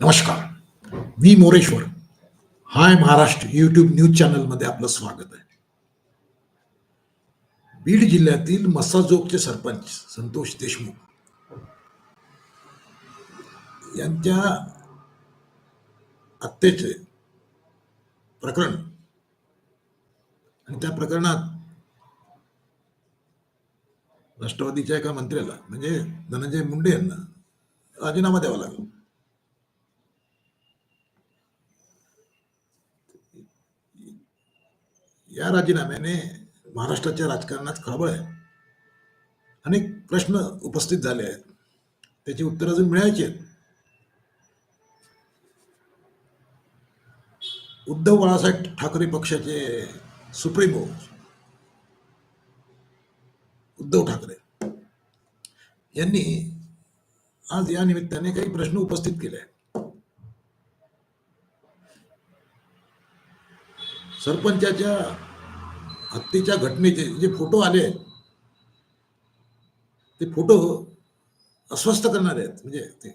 नमस्कार. मी Moreshwar. Hi Maharashtra YouTube news चॅनलमध्ये आपलं स्वागत आहे. बीड जिल्ह्यातील मसाजोगचे सरपंच संतोष देशमुख यांच्या हत्येचे प्रकरण आणि त्या प्रकरणात राष्ट्रवादीच्या एका मंत्र्याला म्हणजे धनंजय मुंडे यांना राजीनामा द्यावा लागला. या राजीनाम्याने महाराष्ट्राच्या राजकारणात खळबळ आहे. अनेक प्रश्न उपस्थित झाले आहेत. त्याची उत्तर अजून मिळायची आहेत. उद्धव बाळासाहेब ठाकरे पक्षाचे सुप्रीमो हो. उद्धव ठाकरे. यांनी आज या निमित्ताने काही प्रश्न उपस्थित केले आहेत. सरपंचाच्या हत्येच्या घटनेचे जे फोटो आले आहेत ते फोटो अस्वस्थ करणारे आहेत. म्हणजे ते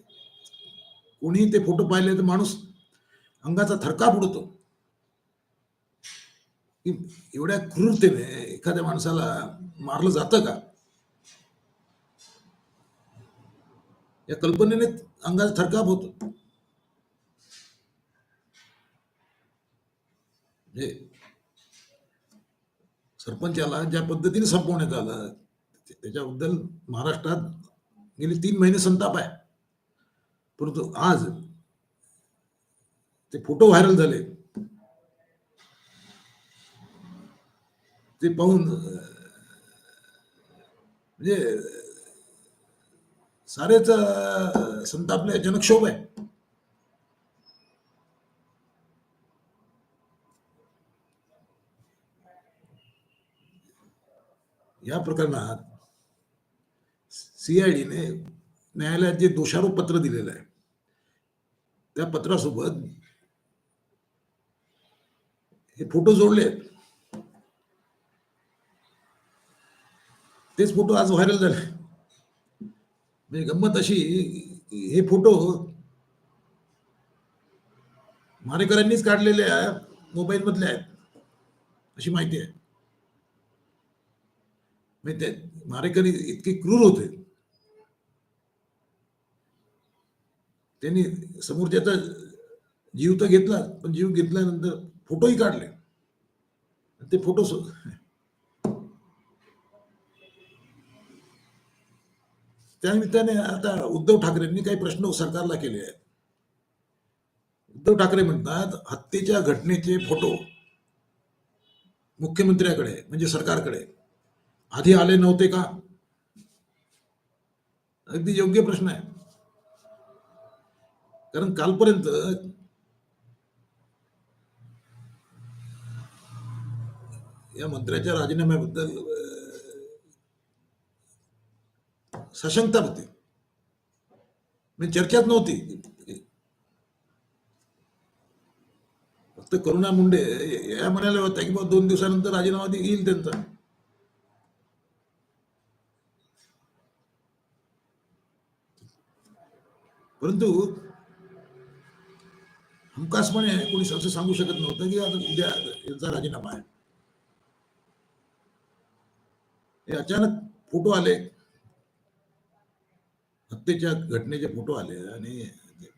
कोणी ते फोटो पाहिले तर माणूस अंगाचा थरकाप उडतो. की एवढ्या क्रूरतेने एखाद्या माणसाला मारलं जातं का? या कल्पनेने अंगाचा थरकाप होतो. म्हणजे सरपंचाला ज्या पद्धतीने संपवण्यात आलं त्याच्याबद्दल महाराष्ट्रात गेले तीन महिने संताप आहे. परंतु आज ते फोटो व्हायरल झाले. ते पाहून म्हणजे सारेच अं, संतापले जनक्षोभ आहे. या प्रकरणात सीआयडीने न्यायालयात जे दोषारोप पत्र दिलेलं आहे त्या पत्रासोबत हे फोटो जोडले आहेत तेच फोटो आज व्हायरल झाले. म्हणजे गंमत अशी हे फोटो मारेकरांनीच काढलेले मोबाईल मधले आहेत अशी माहिती आहे. म्हणजे ते मारेकरी इतके क्रूर होते. त्यांनी समोरच्याचा जीव तर घेतला पण जीव घेतल्यानंतर फोटोही काढले. ते फोटो त्या त्यानिमित्ताने आता उद्धव ठाकरेंनी काही प्रश्न सरकारला केले आहेत. उद्धव ठाकरे म्हणतात हत्येच्या घटनेचे फोटो मुख्यमंत्र्याकडे म्हणजे सरकारकडे आधी आले नव्हते का? अगदी योग्य प्रश्न आहे. कारण कालपर्यंत या मंत्र्याच्या राजीनाम्याबद्दल सशंकता होती. म्हणजे चर्चाच नव्हती. फक्त करुणा मुंडे या म्हणाल्या होत्या की दोन दिवसानंतर राजीनामा येईल त्यांचा. परंतु हमखासपणे कोणी असं सांगू शकत नव्हतं की आता उद्या यांचा राजीनामा आहे. हे अचानक फोटो आले. हत्येच्या घटनेचे फोटो आले आणि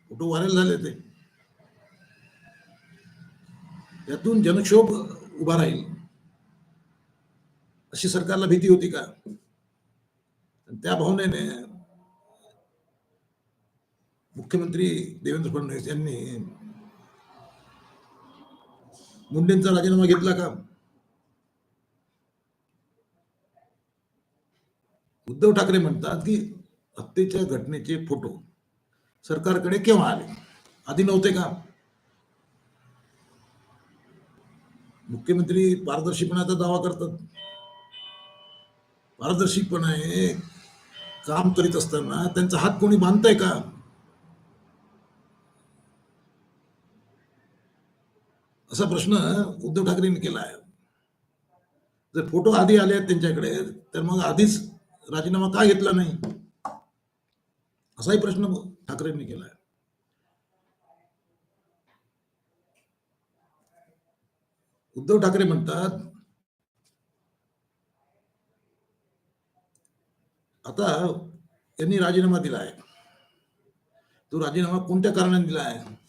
फोटो व्हायरल झाले ते. त्यातून जनक्षोभ उभा राहील. अशी सरकारला भीती होती का? त्या भावनेने मुख्यमंत्री देवेंद्र फडणवीस यांनी मुंडेंचा राजीनामा घेतला का? उद्धव ठाकरे म्हणतात की हत्येच्या घटनेचे फोटो सरकारकडे केव्हा आले? आधी नव्हते का? मुख्यमंत्री पारदर्शीपणाचा दावा करतात. पारदर्शीपणे काम करीत असताना त्यांचा हात कोणी बांधताय का? असा प्रश्न उद्धव ठाकरेंनी केला आहे. जर फोटो आधी आले आहेत त्यांच्याकडे तर मग आधीच राजीनामा का घेतला नाही? असाही प्रश्न ठाकरेंनी केला आहे. उद्धव ठाकरे म्हणतात आता यांनी राजीनामा दिला आहे. तो राजीनामा कोणत्या कारणाने दिला आहे?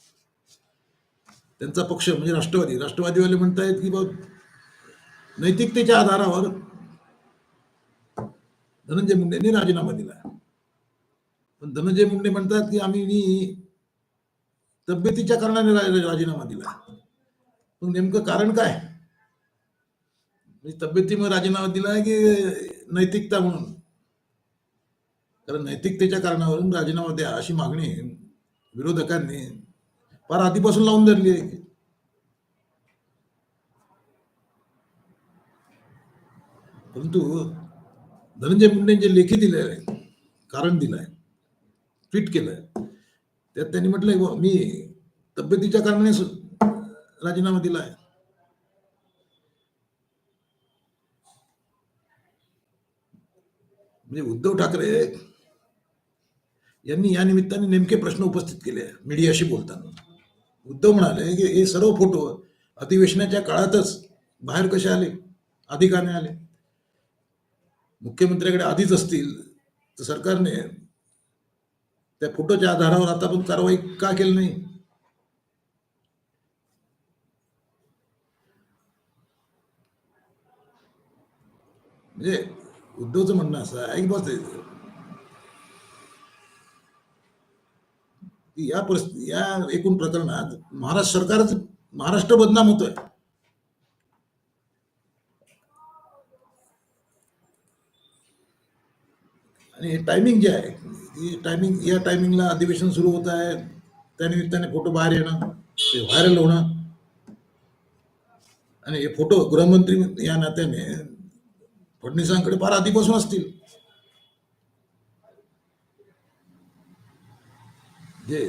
त्यांचा पक्ष म्हणजे राष्ट्रवादी. राष्ट्रवादीवाले म्हणतायत की बाब नैतिकतेच्या आधारावर धनंजय मुंडेंनी राजीनामा दिला. पण धनंजय मुंडे म्हणतात की आम्ही मी तब्येतीच्या कारणाने राजीनामा दिला. पण नेमकं कारण काय? म्हणजे तब्येतीमुळे राजीनामा दिला की नैतिकता म्हणून? कारण नैतिकतेच्या कारणावरून राजीनामा द्या अशी मागणी विरोधकांनी फार आधीपासून लावून धरली आहे. परंतु धनंजय मुंडेंचे जे लेखी दिले आहे कारण दिलंय ट्विट केलंय त्यात त्यांनी म्हटलंय मी तब्येतीच्या कारणाने राजीनामा राजीनामा दिलाय. म्हणजे उद्धव ठाकरे यांनी या निमित्ताने नेमके प्रश्न उपस्थित केले मीडियाशी बोलताना. उद्धव म्हणाले की हे सर्व फोटो अधिवेशनाच्या काळातच बाहेर कसे आले? आधी का नाही आले? मुख्यमंत्र्याकडे आधीच असतील तर सरकारने त्या फोटोच्या आधारावर आता पण कारवाई का केली नाही? म्हणजे उद्धवचं म्हणणं असं आहे. की बस की या परिस्थिती या एकूण प्रकरणात महाराष्ट्र सरकारच महाराष्ट्र बदनाम होतोय. आणि टायमिंग जे आहे टायमिंग या टायमिंगला अधिवेशन सुरू होत आहे. त्यानिमित्ताने फोटो बाहेर येणं ते व्हायरल होणं. आणि हे फोटो गृहमंत्री या नात्याने फडणवीसांकडे फार आधीपासून असतील. जे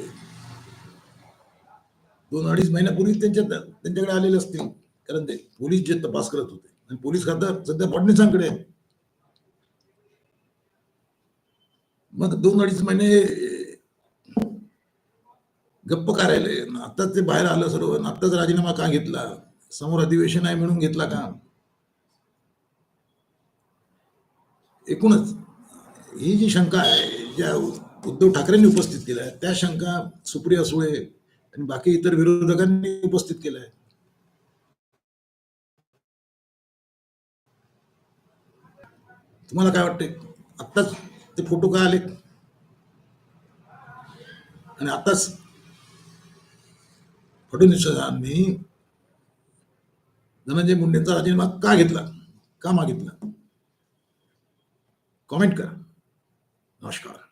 दोन अडीच महिन्यापूर्वी त्यांच्या त्यांच्याकडे आलेले असतील. कारण ते पोलीस जे तपास करत होते. आणि पोलीस खातं सध्या फडणवीसांकडे मग दोन अडीच महिने गप्प काय राहिले ते बाहेर आलं सर्व. आताच राजीनामा का घेतला? समोर अधिवेशन आहे म्हणून घेतला का? एकूणच ही जी शंका आहे ज्या उद्धव ठाकरेंनी उपस्थित केल्या आहेत त्या शंका सुप्रिया सुळे आणि बाकी इतर विरोधकांनी उपस्थित केल्या. आहेत तुम्हाला काय वाटते आत्ताच ते फोटो का आले आणि आताच फडणवीसांनी धनंजय मुंडेंचा राजीनामा का घेतला? का मागितला? कॉमेंट करा. नमस्कार.